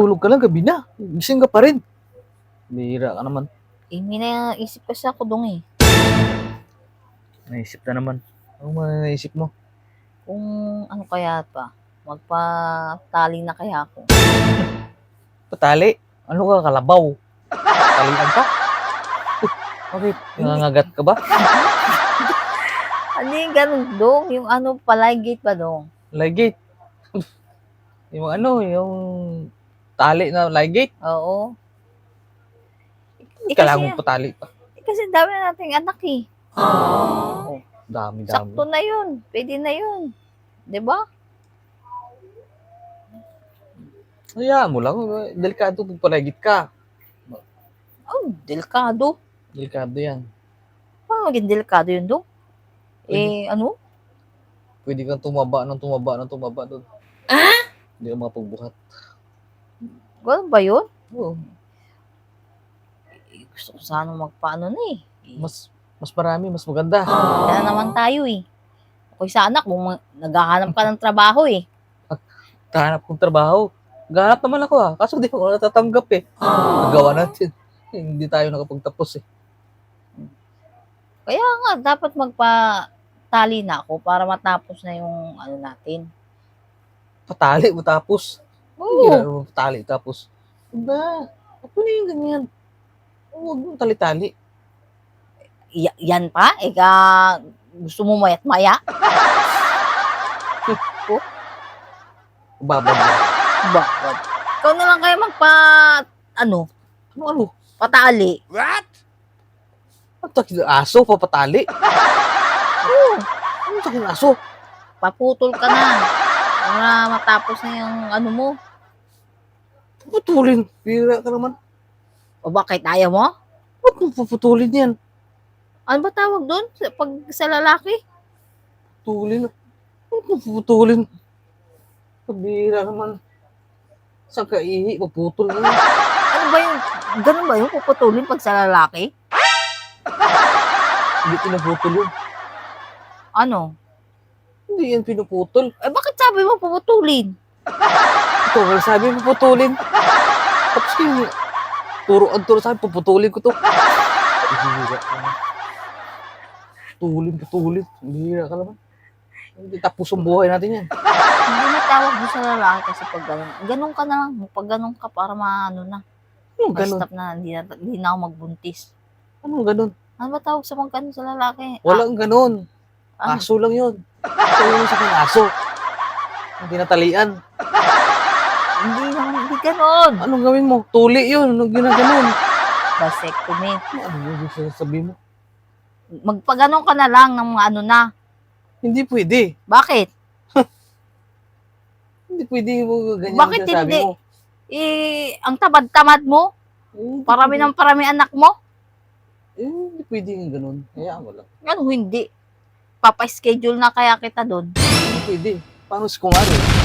Natulog ka lang gabi na. Gising ka pa rin. Bihira ka naman. Eh, may naisip kasi ako dong eh. Naisip na naman. Ano man naisip mo? Kung ano kaya pa, magpatali na kaya ako. Patali. Ano ka, kalabaw? Talian ka? Bakit? Nangangagat ka ba? Ano yung ganun dong? Yung ano, palagate ba dong? Ligate. yung ano, yung tali na ligate. Oo. Eh, Kailangan kasi, mo patali pa. eh, kasi dami na nating anak eh. Dami, dami. Sakto na yun. Pwede na yun. 'Di ba? Hayaan mo lang. Delikado pag palagit ka. Oh, delikado. Delikado yan. Paano maging delikado yun dong? Eh, ano? Pwede kang tumaba ng tumaba ng tumaba doon. Ah? Hindi ka makapagbuhat. Ganun ba yun? Oo. Eh, gusto ko sana magpaano na eh. Mas, mas marami, mas maganda. Kaya naman tayo eh. Ako'y sana kung ma- naghahanap ka ng trabaho eh. Kahanap kong trabaho. Gahanap naman ako ah. Kaso di ako natatanggap eh. Nagawa natin. Hindi tayo nakapagtapos eh. Kaya nga, dapat magpa-tali na ako para matapos na yung ano natin. Patali mo tapos. Oo. Hindi na mo patali tapos. Diba? Ano na yung ganyan? Huwag mo tali-tali. Y- yan pa? Ika, gusto mo mayat maya? Babad mo. Bakit? Ikaw na lang kaya magpa, ano, Ano ano? patali. Ano takin aso? Papatali? Oo. Ano takin aso? Paputol ka na. Para matapos na yung ano mo. Puputulin. Pira ka naman. O bakit ayaw mo? Ba't mo puputulin yan? Ano ba tawag doon? Sa- Pag sa lalaki? Putulin. Ba't mo puputulin? Pabira naman. Saan ka ihi? Paputol na yan. Ano ba yung, ganun ba yung puputulin pag sa lalaki? Hindi pinaputol yun. Ano? Hindi yan pinuputol. Eh bakit sabi mo puputulin? Ito, sabi puputulin. Tapos kayo, turo ang turo sabi, puputulin ko to. Bihira ka naman. Putulin, putulin. Bihira ka naman. Hindi tapos ang buhay natin yan. Hindi na tawag doon sa lalaki kasi pag ganun. Ganun ka na lang. Pag ganun ka para maano na. Anong ganun? Ma-stop na. Hindi na, hindi na ako magbuntis. Anong ganun? Ano ba tawag sa mga ganun sa lalaki? Walang ganun. Ah, ano? Aso lang yun. Ito yung sa akin aso. Hindi natalian. Hindi naman, hindi ganun. Anong gawin mo? Tuli yun. Anong ginaganon? Vasectomy. Ano yung sasabihin mo? Magpaganon ka na lang ng mga ano na. Hindi pwede. Bakit? Hindi pwede mo ganyan Bakit hindi? mo. Eh, ang tamad-tamad mo. Hindi Parami pwede. ng parami anak mo. Eh, hindi pwede yung ganun. Hayaan mo lang. Ano, hindi. Papa-schedule na kaya kita doon. Hindi pwede. Paano si kung ano?